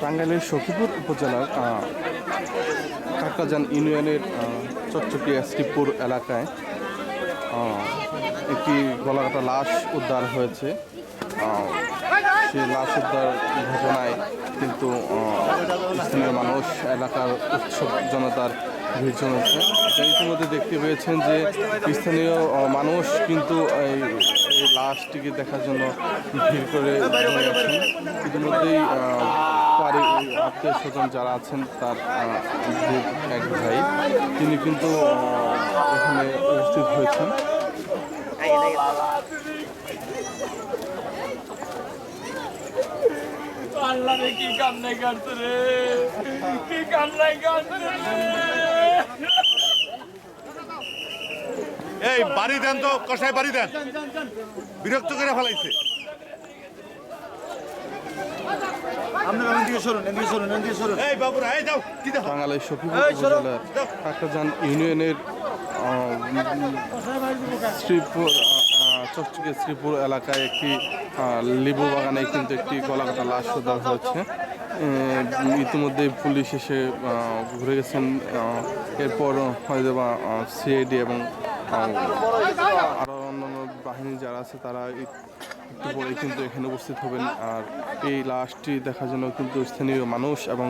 টাঙ্গাইলের সখীপুর উপজেলার আহ, কাকরাজান ইউনিয়নের আহ, চকচকিয়া শ্রীপুর এলাকায় একটি গলাকাটা লাশ উদ্ধার হয়েছে। সেই লাশ উদ্ধার ঘটনায় কিন্তু স্থানীয় মানুষ এলাকার উৎসব জনতার ভিড় জমেছে। ইতিমধ্যে দেখতে পেয়েছেন যে স্থানীয় মানুষ কিন্তু এই লাশটিকে দেখার জন্য ভিড় করে ইতিমধ্যেই আত্মীয় স্বজন যারা আছেন তার এক ভাই তিনি কিন্তু এখানে উপস্থিত হয়েছেন। আল্লাহ কি কাম নাই রে? কি কাম নাই এই বাড়ি দেন তো কষায় বাড়ি দেন। বিরক্ত করে ফেলাইছে। উপজেলার কাকরাজান ইউনিয়নের শ্রীপুর চকচকে শ্রীপুর এলাকায় একটি লেবু বাগানে কিন্তু একটি গলাকাটা লাশ উদ্ধার হয়েছে। ইতিমধ্যে পুলিশ এসে ঘুরে গেছেন এরপর হয়তো বা সিআইডি এবং আরও অন্যান্য বাহিনী যারা আছে তারা একটু পরে কিন্তু এখানে উপস্থিত হবেন। আর এই লাশটি দেখার জন্য কিন্তু স্থানীয় মানুষ এবং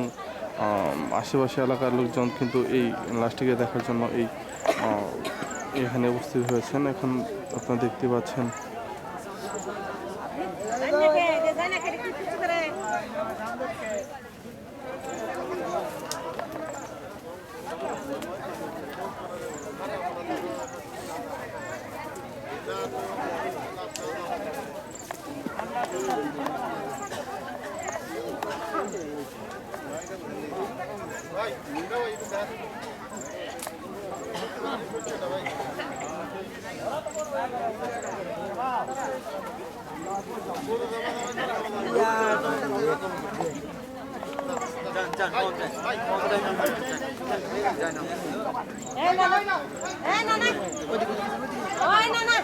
আশেপাশে এলাকার লোকজন কিন্তু এই লাশটিকে দেখার জন্য এই এখানে উপস্থিত হয়েছেন। এখন আপনারা দেখতে পাচ্ছেন। এই না না এই না না ওই না না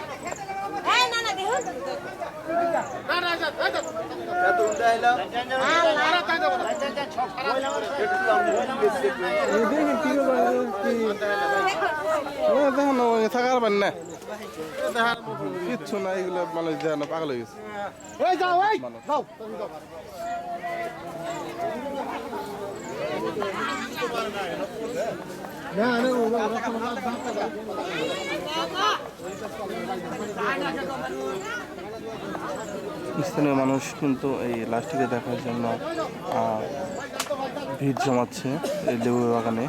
এই না না দেখুন দেখেন থাকার পারেন না কিচ্ছু না এগুলো মানুষ দেখেন পাগল হয়ে স্থানীয় মানুষ কিন্তু এই লাশটিকে দেখার জন্য ভিড় জমাচ্ছে এই লেবু বাগানে।